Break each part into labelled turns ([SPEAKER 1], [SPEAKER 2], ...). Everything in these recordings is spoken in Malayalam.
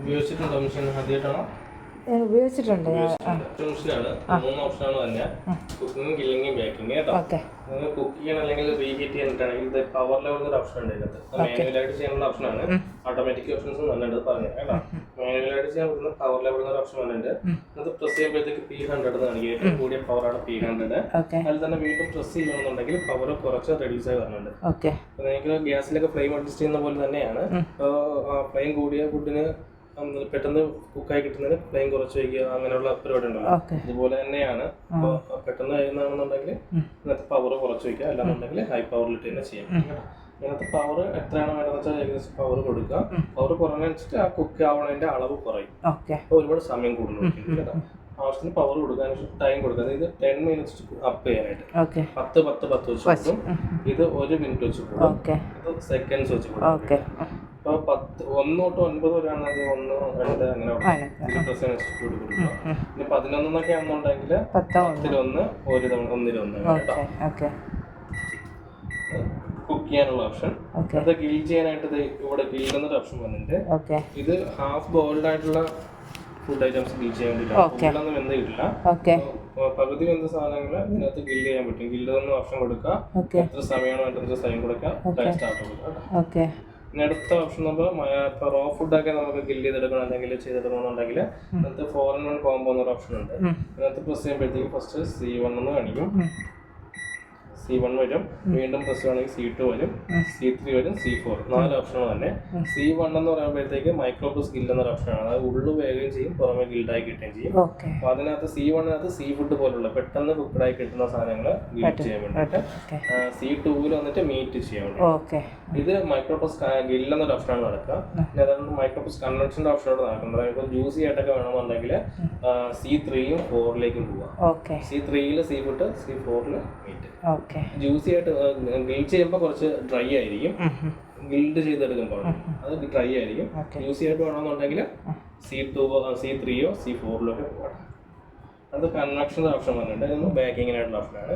[SPEAKER 1] ഉപയോഗിച്ചിട്ടുണ്ടോ മെഷീൻ ആദ്യമായിട്ടാണോ? മൂന്ന് ഓപ്ഷനാണ് തന്നെ. കുക്കിംഗ് കില്ലിംഗ് ബേക്കിംഗ് കേട്ടോ? കുക്ക് ചെയ്യണം അല്ലെങ്കിൽ റീഹീറ്റ് ചെയ്യാനായിട്ടാണെങ്കിൽ ഇത് പവർ ലെവൽ ഒരു ഓപ്ഷൻ ഉണ്ട് ഇതിനകത്ത്. മാനുവലായിട്ട് ചെയ്യാനുള്ള ഓപ്ഷനാണ് ഓട്ടോമാറ്റിക് ഓപ്ഷൻസ് പറഞ്ഞു കേട്ടോ? മാനുവലായിട്ട് ചെയ്യാൻ പറ്റുന്ന പവർ ലെവൽ ഒരു ഓപ്ഷൻ അത് പ്രസ് ചെയ്യുമ്പോഴത്തേക്ക് പി ഹൺഡ്രഡ് കാണിക്കും ഏറ്റവും കൂടിയ പവറാണ് പി ഹൺഡ്രഡ് അതിൽ തന്നെ വീണ്ടും പ്രസ് ചെയ്യണമെന്നുണ്ടെങ്കിൽ പവർ കുറച്ച് റെഡ്യൂസ് ആയി വരുന്നുണ്ട് നിങ്ങൾക്ക് ഗ്യാസിലൊക്കെ ഫ്ലെയിം അഡ്ജസ്റ്റ് ചെയ്യുന്ന പോലെ തന്നെയാണ്. ഫ്ലെയിം കൂടിയ ഫുഡിന് പെട്ടെന്ന് കുക്കായി കിട്ടുന്നതിന് ഫ്ലെയിം കുറച്ച് വയ്ക്കുക അങ്ങനെയുള്ള പരിപാടി
[SPEAKER 2] ഓക്കെ
[SPEAKER 1] ഇതുപോലെ തന്നെയാണ്. അപ്പോൾ പെട്ടെന്ന് കഴിയുന്നതാണെന്നുണ്ടെങ്കിൽ ഇതിനകത്ത് പവർ കുറച്ച് വയ്ക്കുക അല്ലാന്നുണ്ടെങ്കിൽ ഹൈ പവറിലിട്ട് തന്നെ ചെയ്യാം. ഇതിനകത്ത് പവർ എത്രയാണോ വേണ്ടതെന്ന് വെച്ചാൽ ഏകദേശം പവർ കൊടുക്കുക. പവർ കുറഞ്ഞനുസരിച്ച് ആ കുക്ക് ആവണതിന്റെ അളവ് കുറയും. അപ്പോൾ ഒരുപാട് സമയം കൂടുതൽ കേട്ടോ. ആവശ്യത്തിന് പവർ കൊടുക്കാൻ ടൈം കൊടുക്കുക. അതായത് ടെൻ മിനിറ്റ്സ് അപ്പ് ചെയ്യാനായിട്ട്. പത്ത് പത്ത് പത്ത് വെച്ച് കൊടുക്കും. ഇത് ഒരു മിനിറ്റ് വെച്ച്
[SPEAKER 2] കൊടുക്കും.
[SPEAKER 1] ഇത് സെക്കൻഡ്സ് വെച്ച് കൊടുക്കും. അപ്പോൾ പത്ത് ഒന്ന് തൊട്ട് ഒൻപത് അത് ഒന്ന് രണ്ട് അങ്ങനെ
[SPEAKER 2] വഴക്കം.
[SPEAKER 1] ഇൻസ്റ്റിറ്റ്യൂട്ട് കൊടുക്കുക ഇനി പതിനൊന്നൊക്കെ ആണെന്നുണ്ടെങ്കിൽ പത്തിലൊന്ന് ഒരു തവണ ഒന്നിലൊന്ന് കേട്ടോ. കുക്ക് ചെയ്യാനുള്ള ഓപ്ഷൻ. അത് ഗിൽ ചെയ്യാനായിട്ട് ഇവിടെ ഗിൽ എന്നൊരു ഓപ്ഷൻ വന്നിട്ടുണ്ട്. ഇത് ഹാഫ് ബോൾഡ് ആയിട്ടുള്ള ഫുഡ് ഐറ്റംസ് ഗിൽ ചെയ്യാൻ വേണ്ടിയിട്ടാണ്. വെന്ത് കിട്ടില്ല. പകുതി വെന്ത സാധനങ്ങൾ ഇതിനകത്ത് ഗില്ല് ചെയ്യാൻ പറ്റും. ഗിൽഡ് എന്ന ഓപ്ഷൻ കൊടുക്കുക. എത്ര സമയമാണ് വേണ്ടത് സമയം കൊടുക്കുക. ടൈം സ്റ്റാർട്ട് കൊടുക്കുക അടുത്ത ഓപ്ഷൻ നമ്മൾ ഇപ്പോൾ റോ ഒക്കെ നമുക്ക് ഗില്ല് ചെയ്തെടുക്കണം അല്ലെങ്കിൽ ചെയ്തെടുക്കണമെന്നുണ്ടെങ്കിൽ അതിനകത്ത് ഫോർ ഇൻ വൺ കോംബോ എന്നൊരു ഓപ്ഷൻ ഉണ്ട്. അതിനകത്ത് പ്രസ് ചെയ്യുമ്പോഴത്തേക്ക് ഫസ്റ്റ് സി വൺ എന്ന് കാണിക്കും. സി വൺ വരും വീണ്ടും പ്ലസ് ആണെങ്കിൽ സി ടു വരും സി ത്രീ വരും സി ഫോർ നാല് ഓപ്ഷനുകൾ തന്നെ. സി വൺ എന്ന് പറയുമ്പോഴത്തേക്ക് മൈക്രോപ്ലസ് ഗിൽഡ് എന്നൊരു ഓപ്ഷനാണ് അത് ഉള്ളു വേഗം ചെയ്യും പുറമെ ഗിൽഡായി കിട്ടുകയും ചെയ്യും. അപ്പൊ അതിനകത്ത് സി വണ്ണിനകത്ത് സീ ഫുഡ് പോലുള്ള പെട്ടെന്ന് കുക്കഡായി കിട്ടുന്ന സാധനങ്ങൾ ഗിൽഡ് ചെയ്യാൻ വേണ്ടിയിട്ട് സി ടൂവിൽ വന്നിട്ട് മീറ്റ് ചെയ്യാൻ വേണ്ടി. ഇത് മൈക്രോപ്ലസ് ഗിൽ എന്നൊരു ഓപ്ഷനാണ് നടക്കുക. പിന്നെ അതായത് മൈക്രോപ്ലസ് കൺവെൻഷന്റെ ഓപ്ഷനോട് നടക്കുന്നത് ഇപ്പോൾ ജ്യൂസി ആയിട്ടൊക്കെ വേണമെന്നുണ്ടെങ്കിൽ സി ത്രീയും ഫോറിലേക്കും പോവാം സി ത്രീയിൽ സീ ഫുഡ് സി ഫോറിൽ മീറ്റ്
[SPEAKER 2] ഓക്കെ
[SPEAKER 1] ജ്യൂസി ആയിട്ട് ഗ്രിൽ ചെയ്യുമ്പോൾ കുറച്ച് ഡ്രൈ ആയിരിക്കും. ഗിൽഡ് ചെയ്തെടുക്കുമ്പോൾ അത് ഡ്രൈ ആയിരിക്കും. ജ്യൂസി ആയിട്ട് വേണമെന്നുണ്ടെങ്കിൽ സി ടു സി ത്രീയോ സി ഫോറിലോ ഒക്കെ പോകണം അത് കൺവെക്ഷൻ ഓപ്ഷൻ വന്നിട്ടുണ്ട്. ബേക്കിങ്ങിനായിട്ടുള്ള ഓപ്ഷനാണ്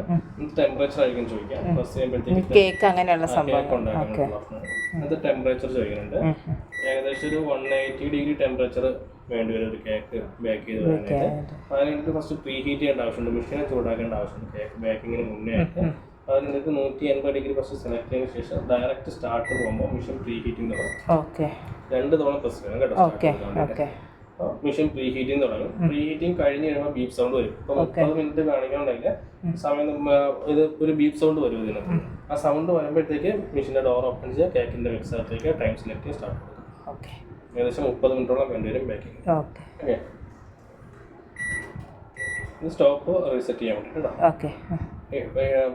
[SPEAKER 1] ടെമ്പറേച്ചർ ആയിരിക്കും ചോദിക്കാം ഫസ്റ്റ് ചെയ്യുമ്പോഴത്തേക്ക്
[SPEAKER 2] കേക്ക് അങ്ങനെയുള്ള സംഭവം
[SPEAKER 1] ഉണ്ടാക്കാനുള്ള ഓപ്ഷനാണ് അത് ടെമ്പറേച്ചർ ചോദിക്കുന്നുണ്ട്. ഏകദേശം ഒരു വൺ എയ്റ്റി ഡിഗ്രി ടെമ്പറേച്ചർ വേണ്ടി വരും ഒരു കേക്ക് ബേക്ക് ചെയ്ത് വരാനായിട്ട് അതിനായിട്ട് ഫസ്റ്റ് പ്രീ ഹീറ്റ് ചെയ്യേണ്ട ആവശ്യമുണ്ട്. മെഷീനെ ചൂടാക്കേണ്ട ആവശ്യമുണ്ട് കേക്ക് ബേക്കിങ്ങിന് മുന്നേ ആയിട്ട് അത് നിങ്ങൾക്ക് നൂറ്റി എൺപത് ഡിഗ്രി ഫസ്റ്റ് സെലക്ട് ചെയ്ത ശേഷം ഡയറക്റ്റ് സ്റ്റാർട്ട് പോകുമ്പോൾ മെഷീൻ പ്രീ ഹീറ്റിംഗ് തുടങ്ങും രണ്ട് തവണ പ്രസ് ചെയ്യണം കേട്ടോ മെഷീൻ പ്രീ ഹീറ്റിംഗ് തുടങ്ങും. പ്രീ ഹീറ്റിംഗ് കഴിഞ്ഞ് കഴിയുമ്പോൾ ബീപ്പ് സൗണ്ട് വരും. ഇപ്പോൾ മുപ്പത് മിനിറ്റ് കാണിക്കണമെങ്കിൽ സമയം ഇത് ഒരു ബീപ്പ് സൗണ്ട് വരും ഇതിനകത്ത്. ആ സൗണ്ട് വരുമ്പോഴത്തേക്ക് മെഷീന്റെ ഡോർ ഓപ്പൺ ചെയ്യുക കേക്കിന്റെ മിക്സറിലേക്ക് ടൈം സെലക്ട് ചെയ്ത് സ്റ്റാർട്ട് കൊടുക്കും.
[SPEAKER 2] ഓക്കെ
[SPEAKER 1] ഏകദേശം മുപ്പത് മിനിറ്റോളം വേണ്ടി വരും ബേക്കിംഗ്
[SPEAKER 2] ഓക്കെ.
[SPEAKER 1] ഓക്കെ ഇത് സ്റ്റോപ്പ് റീസെറ്റ് ചെയ്യാൻ വേണ്ടി കേട്ടോ
[SPEAKER 2] ഓക്കെ.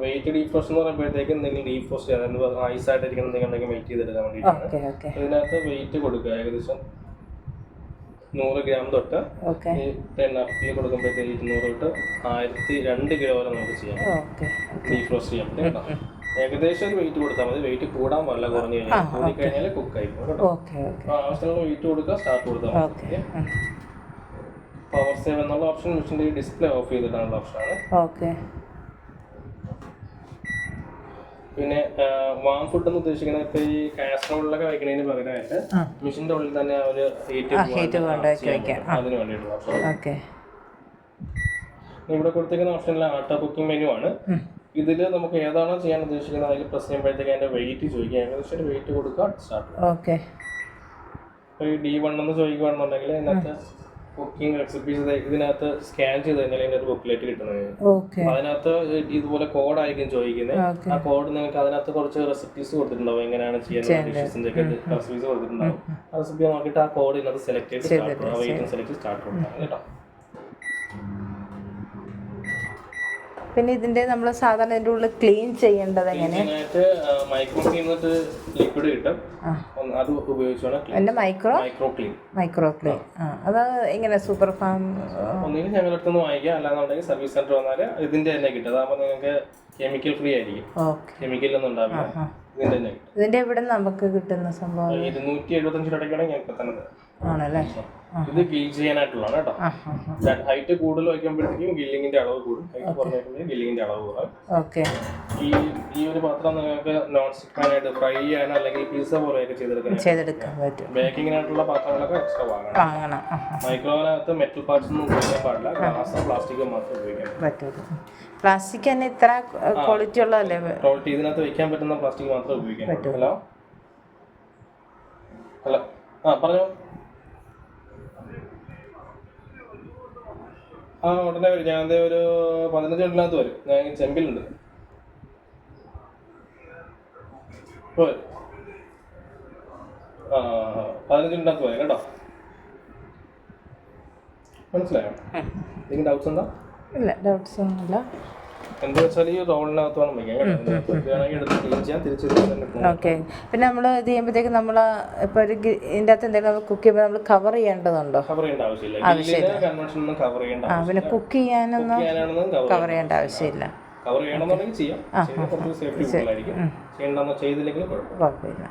[SPEAKER 1] വെയിറ്റ് ഡീഫോസ് എന്ന് പറയുമ്പോഴത്തേക്കും എന്തെങ്കിലും ഡീഫോസ് അതായത് ഐസ് എന്തെങ്കിലും ഉണ്ടെങ്കിൽ വെയിറ്റ് ചെയ്തെടുക്കാൻ വേണ്ടിയിട്ടാണ് ഇതിനകത്ത് വെയിറ്റ് കൊടുക്കുക. ഏകദേശം നൂറ് ഗ്രാം തൊട്ട് ടെൻ അപ്പിൽ കൊടുക്കുമ്പോഴത്തേക്ക് ഇരുന്നൂറ് തൊട്ട് ആയിരത്തി രണ്ട് കിലോ വരെ നമുക്ക് ചെയ്യാം. ഡീഫ്രോസ്റ്റ് ചെയ്യാൻ പറ്റും കേട്ടോ ഏകദേശം ഒരു വെയിറ്റ് കൊടുത്താൽ മതി. വെയിറ്റ് കൂടാൻ പാടില്ല കുറഞ്ഞു കഴിഞ്ഞാൽ കൂടി കഴിഞ്ഞാൽ കുക്ക് കേട്ടോ.
[SPEAKER 2] ഓക്കെ
[SPEAKER 1] അപ്പോൾ വെയിറ്റ് കൊടുക്കുക സ്റ്റാർട്ട് കൊടുത്താൽ മതി. പവർ സേവ് എന്നുള്ള ഓപ്ഷൻ മെഷീന്റെ ഡിസ്പ്ലേ ഓഫ് ചെയ്തിട്ടാണുള്ള ഓപ്ഷനാണ്
[SPEAKER 2] ഓക്കെ
[SPEAKER 1] പിന്നെ വാം ഫുഡ് എന്ന് ഉദ്ദേശിക്കുന്നത് ഇപ്പൊ ഈ കാസറോളിലൊക്കെ വയ്ക്കുന്നതിന് പകരമായിട്ട്
[SPEAKER 2] മെഷീന്റെ
[SPEAKER 1] മെഷീന്റെ ഉള്ളിൽ തന്നെ ഒരു ഹീറ്റ്. അതിന് വേണ്ടിയിട്ടുള്ള ഓപ്ഷൻ
[SPEAKER 2] ഓക്കെ
[SPEAKER 1] ഇവിടെ കൊടുത്തിരിക്കുന്ന ഓപ്ഷനിൽ ആട്ട കുക്കിംഗ് മെനു ആണ്. ഇതിൽ നമുക്ക് ഏതാണോ ചെയ്യാൻ ഉദ്ദേശിക്കുന്നത് അതിൽ പ്രസ് ചെയ്യുമ്പോഴത്തേക്ക് അതിന്റെ വെയിറ്റ് ചോദിക്കുക ഏകദേശം ഒരു വെയിറ്റ് കൊടുക്കുക സ്റ്റാർട്ട്
[SPEAKER 2] ഓക്കെ
[SPEAKER 1] ഇപ്പോൾ ഈ ഡി വൺ എന്ന് ചോദിക്കുകയാണെന്നുണ്ടെങ്കിൽ അതിനകത്ത് കുക്കിംഗ് റെസിപ്പീസ് ഇതിനകത്ത് സ്കാൻ ചെയ്ത് കഴിഞ്ഞാൽ അതിന്റെ ഒരു ബുക്ക്ലെറ്റ് കിട്ടുന്നത്. അതിനകത്ത് ഇതുപോലെ കോഡായിരിക്കും ചോദിക്കുന്നത് ആ കോഡ് നിങ്ങൾക്ക് അതിനകത്ത് കുറച്ച് റെസിപ്പീസ് കൊടുത്തിട്ടുണ്ടാവും. എങ്ങനെയാണ് ചെയ്യുന്നത് ഒക്കെ റെസിപ്പീസ് കൊടുത്തിട്ടുണ്ടാവും. ആ റെസിപ്പി നോക്കിയിട്ട് ആ കോഡ് ഇതിനകത്ത് സെലക്ട് ചെയ്ത് സ്റ്റാർട്ട് ആ വെയിറ്റും സെലക്ട് സ്റ്റാർട്ട് കൊടുക്കാം കേട്ടോ.
[SPEAKER 2] പിന്നെ ഇതിന്റെ നമ്മൾ സാധാരണ ഇതിന്റെ ഉള്ളിൽ ക്ലീൻ ചെയ്യേണ്ടത് എങ്ങനെ
[SPEAKER 1] ലിക്വിഡ് കിട്ടും. അത് ഉപയോഗിച്ചാണ്. Clean
[SPEAKER 2] micro
[SPEAKER 1] micro clean
[SPEAKER 2] micro clean അത് എങ്ങനെ? സൂപ്പർ ഫാം
[SPEAKER 1] ഒന്നുകിൽ ഞങ്ങളുടെ അടുത്ത് നിന്ന് വാങ്ങിക്കാം അല്ലാന്നുണ്ടെങ്കിൽ സർവീസ് സെന്റർ വന്നാൽ ഇതിന്റെ തന്നെ കിട്ടും. അതാകുമ്പോൾ നിങ്ങൾക്ക് കെമിക്കൽ ഫ്രീ ആയിരിക്കും. കെമിക്കൽ ഒന്നും ഉണ്ടാവില്ല. ഇതിന്റെ തന്നെ
[SPEAKER 2] ഇതിന്റെ ഇവിടെ നമുക്ക് കിട്ടുന്ന സംഭവം?
[SPEAKER 1] ഇരുന്നൂറ്റി എഴുപത്തഞ്ച് രൂപയ്ക്കാണെങ്കിൽ ഞങ്ങൾക്ക് തന്നെ
[SPEAKER 2] ആണല്ലേ?
[SPEAKER 1] ഇത് ഗിൽ ചെയ്യാനായിട്ടുള്ളതാണ് കേട്ടോ. ഹൈറ്റ് കൂടുതൽ വയ്ക്കുമ്പോഴത്തേക്കും ഗില്ലിങ്ങിന്റെ അളവ് കൂടും. ഹൈറ്റ് കുറഞ്ഞിട്ടുണ്ടെങ്കിൽ ഗില്ലിങ്ങിന്റെ അളവ് കുറയും. ഈ ഈ ഒരു പാത്രം നിങ്ങൾക്ക് നോൺ സ്റ്റിക്ക് പാനായിട്ട് ഫ്രൈ ചെയ്യാനോ അല്ലെങ്കിൽ പിസ്സ പോലെയൊക്കെ ചെയ്തെടുക്കാൻ
[SPEAKER 2] പറ്റും.
[SPEAKER 1] ബേക്കിങ്ങിനായിട്ടുള്ള പാത്രങ്ങളൊക്കെ എക്സ്ട്രാ വാങ്ങണം. മൈക്രോവനകത്ത് മെറ്റൽ പാർട്സ് ഒന്നും ഉപയോഗിക്കാൻ പാടില്ല. ഗ്ലാസ് പ്ലാസ്റ്റിക് മാത്രം ഉപയോഗിക്കാൻ
[SPEAKER 2] പറ്റും. പ്ലാസ്റ്റിക് തന്നെ ഇത്ര ക്വാളിറ്റി ഉള്ളതല്ലേ?
[SPEAKER 1] ക്വാളിറ്റി ഇതിനകത്ത് വെക്കാൻ പറ്റുന്ന പ്ലാസ്റ്റിക് മാത്രമേ ഉപയോഗിക്കാൻ പറ്റും. ഹലോ ഹലോ ആ പറഞ്ഞോ. ആ ഉടനെ വരും. ഞാൻ ദേ ഒരു പതിനഞ്ച് മിനിറ്റിനകത്ത് വരും. ഞാൻ ചെമ്പിലുണ്ട്. വരും. ആ പതിനഞ്ച് മിനിറ്റിനകത്ത് വരും കേട്ടോ. മനസ്സിലായോ? എന്തെങ്കിലും ഡൗട്ട്സ് ഉണ്ടോ?
[SPEAKER 2] ഇല്ല ഡൗട്ട്സ് ഒന്നുമില്ല.
[SPEAKER 1] എന്താ വെച്ചാൽ ഈ റോളിനകത്ത് വേണം വയ്ക്കാൻ കേട്ടോ. ഇതിനകത്ത് വേണമെങ്കിൽ എടുത്ത് ക്ലീൻ ചെയ്യാൻ തിരിച്ച് തന്നെ ഇട്ടു.
[SPEAKER 2] ഓക്കെ. പിന്നെ നമ്മൾ ഇത് ചെയ്യുമ്പോഴത്തേക്ക് നമ്മൾ ഇപ്പൊ ഒരു ഇതിന്റെ അകത്ത് എന്തെങ്കിലും കുക്ക് ചെയ്യുമ്പോൾ നമ്മൾ കവർ ചെയ്യേണ്ടതുണ്ടോ?
[SPEAKER 1] ആവശ്യമില്ല.
[SPEAKER 2] ആ പിന്നെ കുക്ക് ചെയ്യാനൊന്നും
[SPEAKER 1] കവർ
[SPEAKER 2] ചെയ്യേണ്ട ആവശ്യമില്ല.
[SPEAKER 1] കവർ ചെയ്യണമെന്നുണ്ടെങ്കിൽ ചെയ്യാം. ചെയ്തില്ലെങ്കിൽ കുഴപ്പമില്ല.